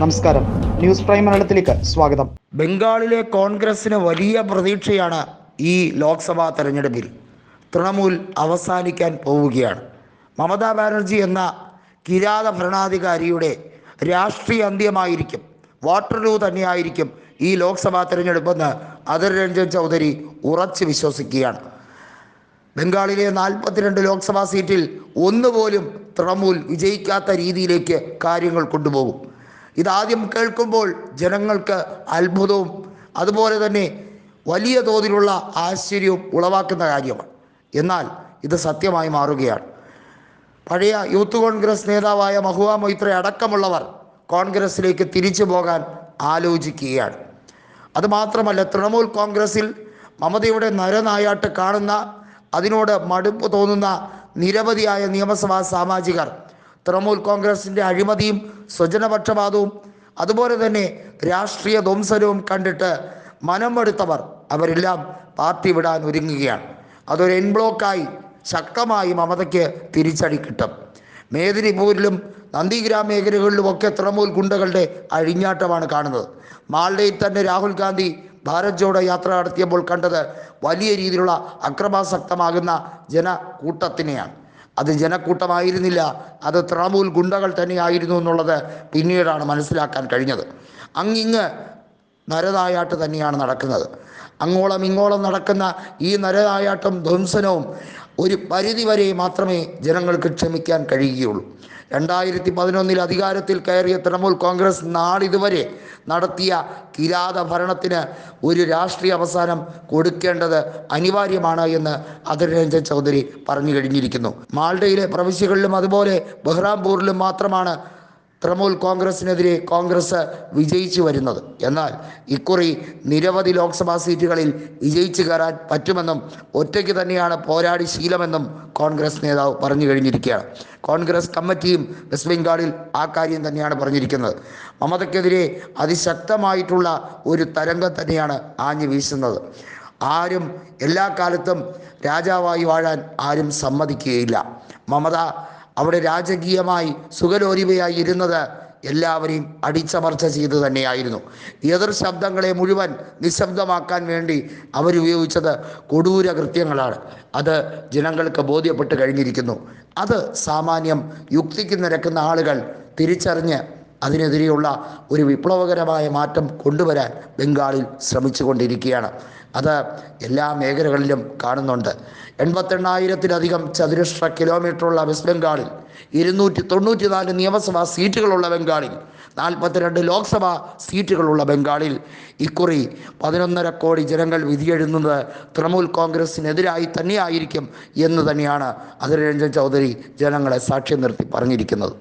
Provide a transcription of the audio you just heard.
നമസ്കാരം. News prime മലയാളത്തിലേക്ക് സ്വാഗതം. ബംഗാളിലെ കോൺഗ്രസിന് വലിയ പ്രതീക്ഷയാണ് ഈ ലോക്സഭാ തെരഞ്ഞെടുപ്പിൽ. തൃണമൂൽ അവസാനിക്കാൻ പോവുകയാണ്. മമതാ ബാനർജി എന്ന കിരാത ഭരണാധികാരിയുടെ രാഷ്ട്രീയ അന്ത്യമായിരിക്കും. വാട്ടർലൂ തന്നെയായിരിക്കും ഈ ലോക്സഭാ തെരഞ്ഞെടുപ്പെന്ന് അതിർ രഞ്ജൻ ചൗധരി ഉറച്ചു വിശ്വസിക്കുകയാണ്. ബംഗാളിലെ നാൽപ്പത്തിരണ്ട് ലോക്സഭാ സീറ്റിൽ ഒന്നുപോലും തൃണമൂൽ വിജയിക്കാത്ത രീതിയിലേക്ക് കാര്യങ്ങൾ കൊണ്ടുപോകും. ഇതാദ്യം കേൾക്കുമ്പോൾ ജനങ്ങൾക്ക് അത്ഭുതവും അതുപോലെ തന്നെ വലിയ തോതിലുള്ള ആശ്ചര്യവും ഉളവാക്കുന്ന കാര്യമാണ്. എന്നാൽ ഇത് സത്യമായി മാറുകയാണ്. പഴയ യൂത്ത് കോൺഗ്രസ് നേതാവായ മഹുവ മൊയ്ത്ര അടക്കമുള്ളവർ കോൺഗ്രസിലേക്ക് തിരിച്ചു പോകാൻ ആലോചിക്കുകയാണ്. അതുമാത്രമല്ല തൃണമൂൽ കോൺഗ്രസിൽ മമതയുടെ നരനായാട്ട് കാണുന്ന അതിനോട് മടുപ്പ് തോന്നുന്ന നിരവധിയായ നിയമസഭാ സാമാജികർ തൃണമൂൽ കോൺഗ്രസിന്റെ അഴിമതിയും സ്വജനപക്ഷപാതവും അതുപോലെ തന്നെ രാഷ്ട്രീയ ധ്വംസനവും കണ്ടിട്ട് മനമെടുത്തവർ അവരെല്ലാം പാർട്ടി വിടാൻ ഒരുങ്ങുകയാണ്. അതൊരു എൻ ബ്ലോക്കായി ശക്തമായി മമതയ്ക്ക് തിരിച്ചടി കിട്ടും. മേദിനിപൂരിലും നന്ദിഗ്രാം മേഖലകളിലുമൊക്കെ തൃണമൂൽ ഗുണ്ടകളുടെ അഴിഞ്ഞാട്ടമാണ് കാണുന്നത്. മാൾഡയിൽ തന്നെ രാഹുൽ ഗാന്ധി ഭാരത് ജോഡോ യാത്ര നടത്തിയപ്പോൾ കണ്ടത് വലിയ രീതിയിലുള്ള അക്രമാസക്തമാകുന്ന ജനക്കൂട്ടത്തിനെയാണ്. അത് ജനക്കൂട്ടമായിരുന്നില്ല. അത് തൃണമൂൽ ഗുണ്ടകൾ തന്നെയായിരുന്നു എന്നുള്ളത് പിന്നീടാണ് മനസ്സിലാക്കാൻ കഴിഞ്ഞത്. അങ്ങിങ്ങ് നരതായാട്ട് തന്നെയാണ് നടക്കുന്നത്. അങ്ങോളം ഇങ്ങോളം നടക്കുന്ന ഈ നരതായാട്ടും ധ്വംസനവും ഒരു പരിധി വരെ മാത്രമേ ജനങ്ങൾക്ക് ക്ഷമിക്കാൻ കഴിയുകയുള്ളൂ. രണ്ടായിരത്തി പതിനൊന്നിൽ അധികാരത്തിൽ കയറിയ തൃണമൂൽ കോൺഗ്രസ് നാളിതുവരെ നടത്തിയ കിരാത ഭരണത്തിന് ഒരു രാഷ്ട്രീയ അവസാനം കൊടുക്കേണ്ടത് അനിവാര്യമാണ് എന്ന് അധിർ രഞ്ജൻ ചൗധരി പറഞ്ഞു കഴിഞ്ഞിരിക്കുന്നു. മാൾഡയിലെ പ്രവിശ്യകളിലും അതുപോലെ ബഹ്റാംപൂരിലും മാത്രമാണ് തൃണമൂൽ കോൺഗ്രസിനെതിരെ കോൺഗ്രസ് വിജയിച്ചു വരുന്നത്. എന്നാൽ ഇക്കുറി നിരവധി ലോക്സഭാ സീറ്റുകളിൽ വിജയിച്ചു കയറാൻ പറ്റുമെന്നും ഒറ്റയ്ക്ക് തന്നെയാണ് പോരാടി ശീലമെന്നും കോൺഗ്രസ് നേതാവ് പറഞ്ഞു കഴിഞ്ഞിരിക്കുകയാണ്. കോൺഗ്രസ് കമ്മിറ്റിയും വെസ്റ്റ് ബംഗാളിൽ ആ കാര്യം തന്നെയാണ് പറഞ്ഞിരിക്കുന്നത്. മമതയ്ക്കെതിരെ അതിശക്തമായിട്ടുള്ള ഒരു തരംഗം തന്നെയാണ് ആഞ്ഞു വീശുന്നത്. ആരും എല്ലാ കാലത്തും രാജാവായി വാഴാൻ ആരും സമ്മതിക്കുകയില്ല. മമത അവിടെ രാജകീയമായി സുഖലോലിവയായി ഇരുന്നത് എല്ലാവരെയും അടിച്ചമർച്ച ചെയ്ത് തന്നെയായിരുന്നു. എതിർ ശബ്ദങ്ങളെ മുഴുവൻ നിശബ്ദമാക്കാൻ വേണ്ടി അവരുപയോഗിച്ചത് കൊടൂര കൃത്യങ്ങളാണ്. അത് ജനങ്ങൾക്ക് ബോധ്യപ്പെട്ട് കഴിഞ്ഞിരിക്കുന്നു. അത് സാമാന്യം യുക്തിക്ക് നിരക്കുന്ന ആളുകൾ തിരിച്ചറിഞ്ഞ് അതിനെതിരെയുള്ള ഒരു വിപ്ലവകരമായ മാറ്റം കൊണ്ടുവരാൻ ബംഗാളിൽ ശ്രമിച്ചുകൊണ്ടിരിക്കുകയാണ്. അത് എല്ലാ മേഖലകളിലും കാണുന്നുണ്ട്. എൺപത്തെണ്ണായിരത്തിലധികം ചതുരശ്ര കിലോമീറ്ററുള്ള വെസ്റ്റ് ബംഗാളിൽ ഇരുന്നൂറ്റി തൊണ്ണൂറ്റി നാല് നിയമസഭാ സീറ്റുകളുള്ള ബംഗാളിൽ നാൽപ്പത്തിരണ്ട് ലോക്സഭാ സീറ്റുകളുള്ള ബംഗാളിൽ ഇക്കുറി പതിനൊന്നര കോടി ജനങ്ങൾ വിധിയെഴുതുന്നത് തൃണമൂൽ കോൺഗ്രസിനെതിരായി തന്നെയായിരിക്കും എന്ന് തന്നെയാണ് അതിർ ചൗധരി ജനങ്ങളെ സാക്ഷ്യം നിർത്തി പറഞ്ഞിരിക്കുന്നത്.